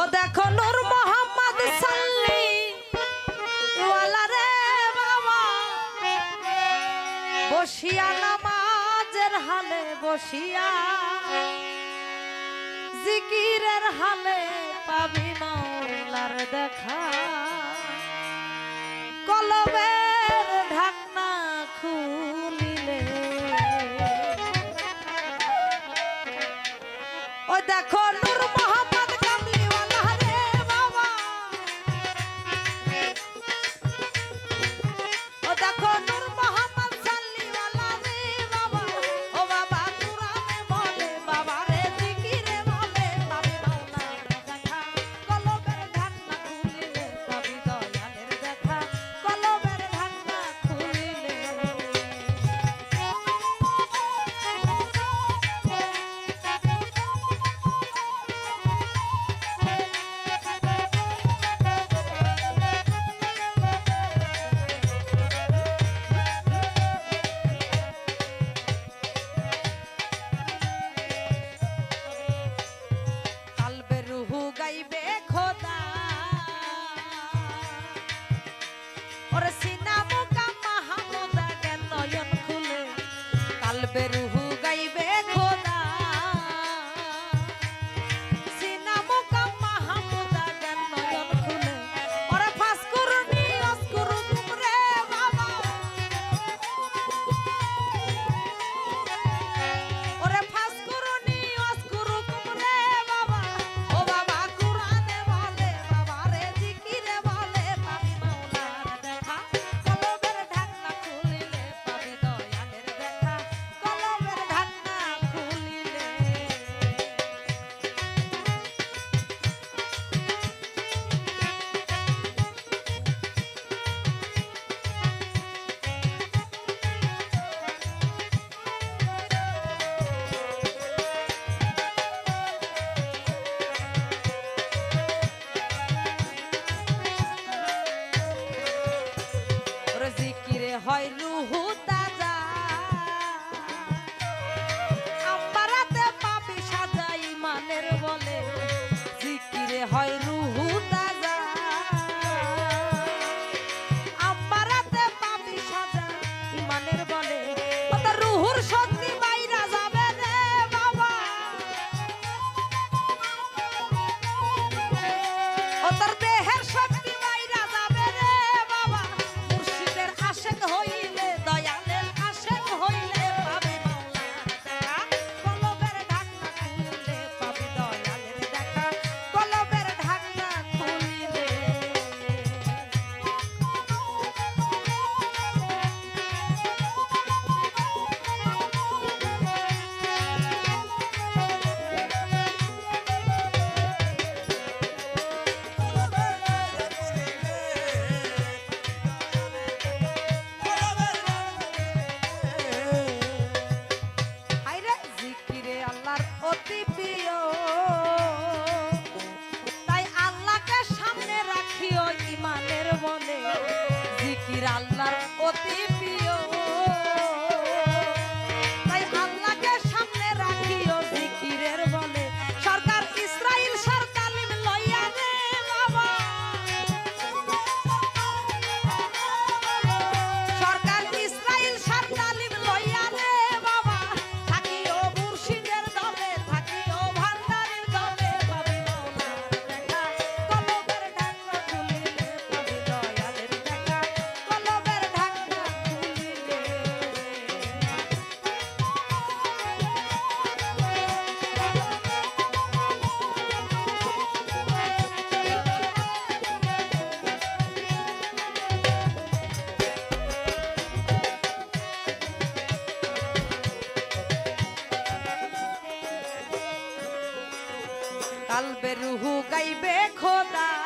ও দেখো নূর মোহাম্মদ সাল্লি। ওয়ালা রে বাবা। বসিয়া নামাজের হালে বসিয়া জিকিরের হালে পাবি মাওলার দেখা। কলবে konuşan অতি প্রিয়। তাই আল্লাহকে সামনে ইমানের আল্লাহর অতি কালবে রুহু গাইবে খোদা।